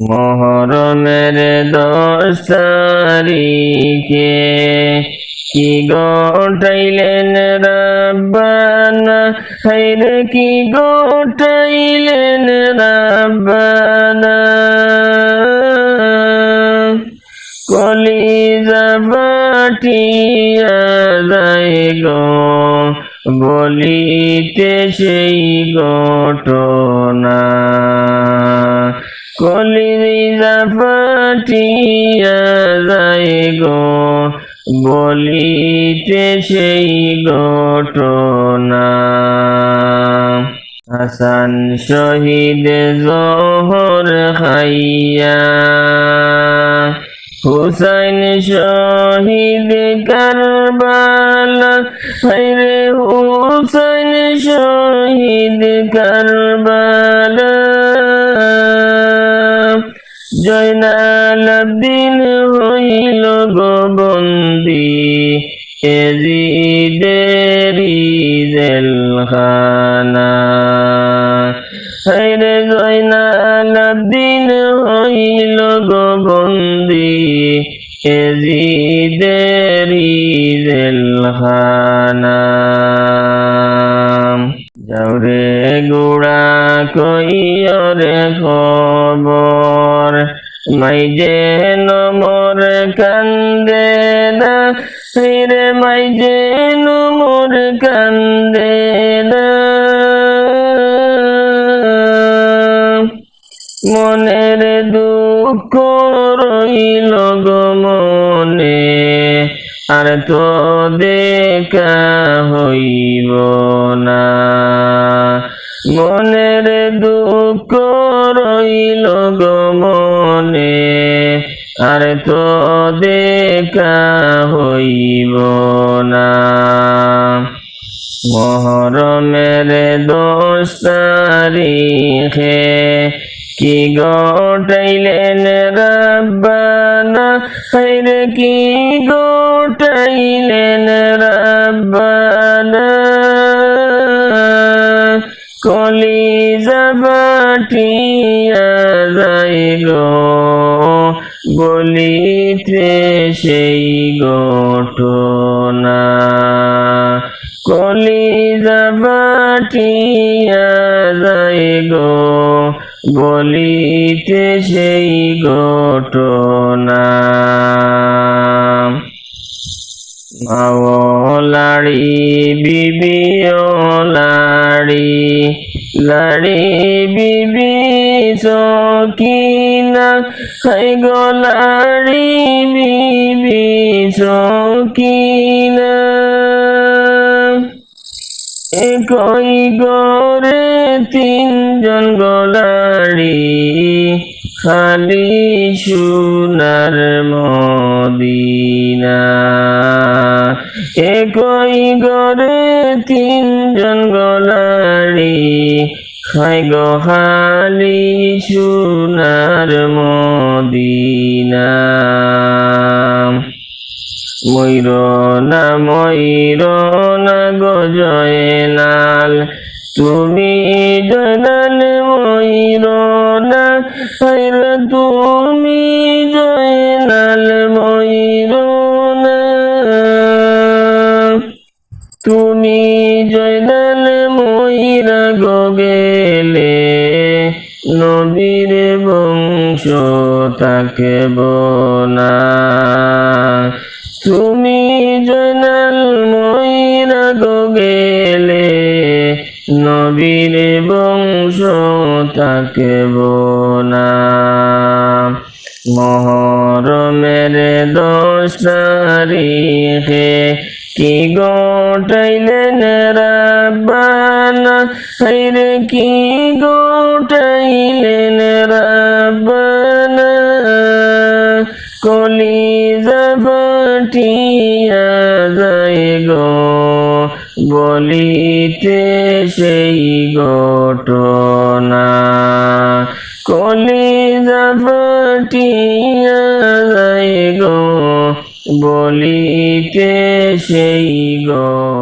মহরমের দশ তারিখে কি গোটাইলেন রাব্বানা? হাইরে কি গোটাইলেন রাব্বানা? কলিজা বাটিয়া যায় গো, বলিতে সেই ঘটনা। ফাটিয়া গো বলিতে সেই ঘটনা। হাসান শহীদ জোহর খাইয়া, হুসাইন শহীদ কারবালা হাইরে হুসাইন শহীদ কারবালা। গোবন্দি এজিদেরি জেলখানা হাইরে জয়নাল আব্দিন হইল গোবন্দি এজিদেরি জেলখানা যাওরে গুড়া কইরে খবর মাই যে নমর কান্দে রে মাই যে নমর কান্দে মনের দুঃখ রইল মনে, আর তো দেখা হইব না। মনের দুঃখ রইল গো মনে আর তো দেখা হইব না। মহরমের দোষ তারিখে কি গোটাইলেন রব্বানা? হাইরে কি গোটাইলেন বাটিয়া যাই গো বলিতে সেই ঘটনা। কলিজা বাটিয়া যাই গো বলিতে সেই ঘটনা। মাওলাড়ি বিবি ও লাড়ি বিবি সকিনা হাই গো লাড়ি বিবি সকিনা একই গরে তিনজন গলাড়ি খালি সোনার মদিনা। একই গরে তিনজন গলাড়ি খাই গো খালি সোনার মদিনা। ময়ূর না ময়ূর না গজয় নাল তুমি জয়নাল ময়ূর না তুমি জয়নাল তুমি জয়নাল ময়ূরা গগেলে, নবীর বংশ থাকব না তুমি জয়নাল ময়রা গেলে নবীর বংশ তাকে না মহরমের দশ তারিখে কি গোটাইলেন রাব্বানা? হাইরে কি গোটাইলেন রাব্বানা? কলি ফাটিয়া বলিতে সেই ঘটনা। কলিজা ফাটিয়া গো বলিতে সেই ঘটনা